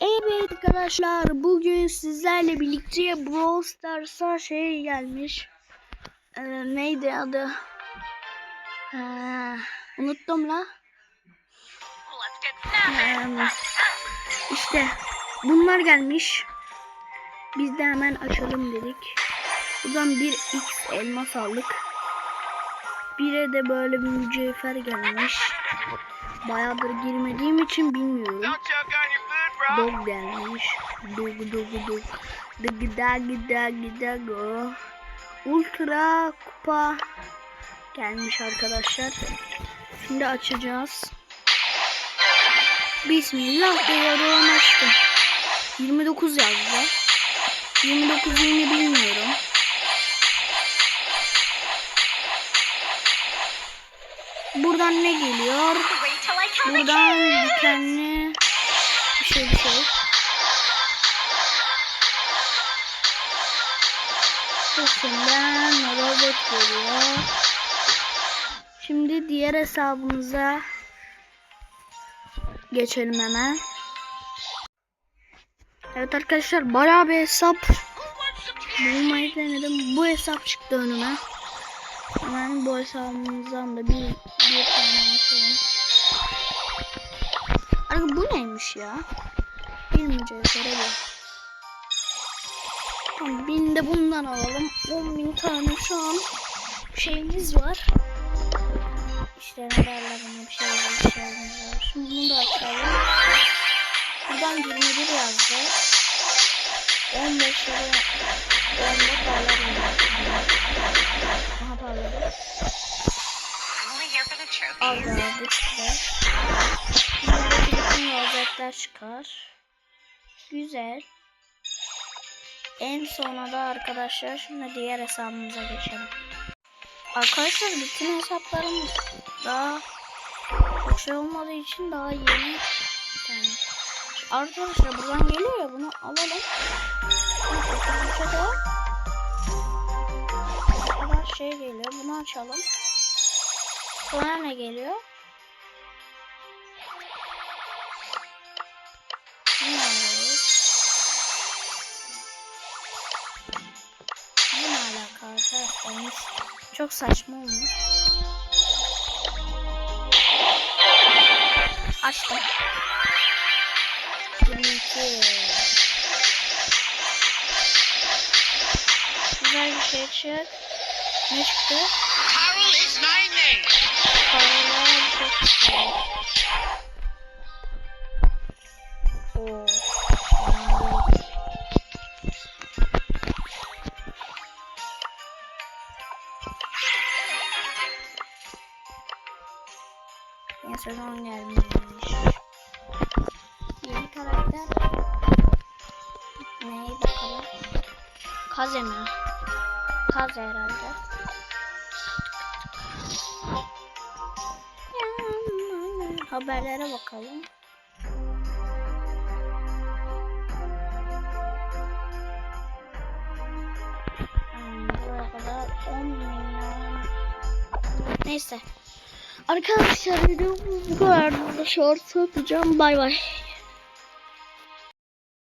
Evet arkadaşlar bugün sizlerle birlikte Brawl Stars'a şey gelmiş. Ee, neydi adı? Ha, unuttum la. Ee, işte bunlar gelmiş. Biz de hemen açalım dedik. Buradan bir X elmas aldık. Bire de böyle bir mücevher gelmiş. Bayağıdır girmediğim için bilmiyorum. Dog gelmiş. Dog dog dog. Dog dog dog dog. Ultra kupa gelmiş arkadaşlar. Şimdi açacağız. Bismillah diyorum açtım. 29 yazdı. 29 yeni bilmiyorum. Buradan ne geliyor? Buradan dikenli şey bir şey. Sesinden robot geliyor. Şimdi diğer hesabımıza geçelim hemen. Evet arkadaşlar bayağı bir hesap bulmayı denedim. Bu hesap çıktı önüme. Hemen bu hesabımızdan da bir, bir tane açalım. Abi bu neymiş ya? Mücevhere bu. Tamam bin de bundan alalım. 10 bin tane şu an şeyimiz var. İşte ne derler buna bir şey var, bir şeyimiz var. Şimdi bunu da açalım. Buradan 21 yazdı. 15 lira 10'da parlarım. Aha trophies. Aldı bu çıktı. Bütün rozetler çıkar. Güzel. En sona da arkadaşlar şimdi diğer hesabımıza geçelim. Arkadaşlar bütün hesaplarım daha çok şey olmadığı için daha yeni tane. Arkadaşlar buradan geliyor ya bunu alalım. Bu kadar şey geliyor. Bunu açalım. Sonra ne geliyor? Arkadaşlar? Çok saçma olmuş. Açtım. 22. Güzel bir şey çık. Ne çıktı? Carol is my name. Paralar çok güzel. Yeni sezon gelmiş. Yeni karakter. Neye bakalım? Kaze mi? Kaze herhalde. Haberlere bakalım. Hmm, Buraya kadar 10 milyon. Neyse. Arkadaşlar videomuz bu kadar. Short atacağım. Bay bay.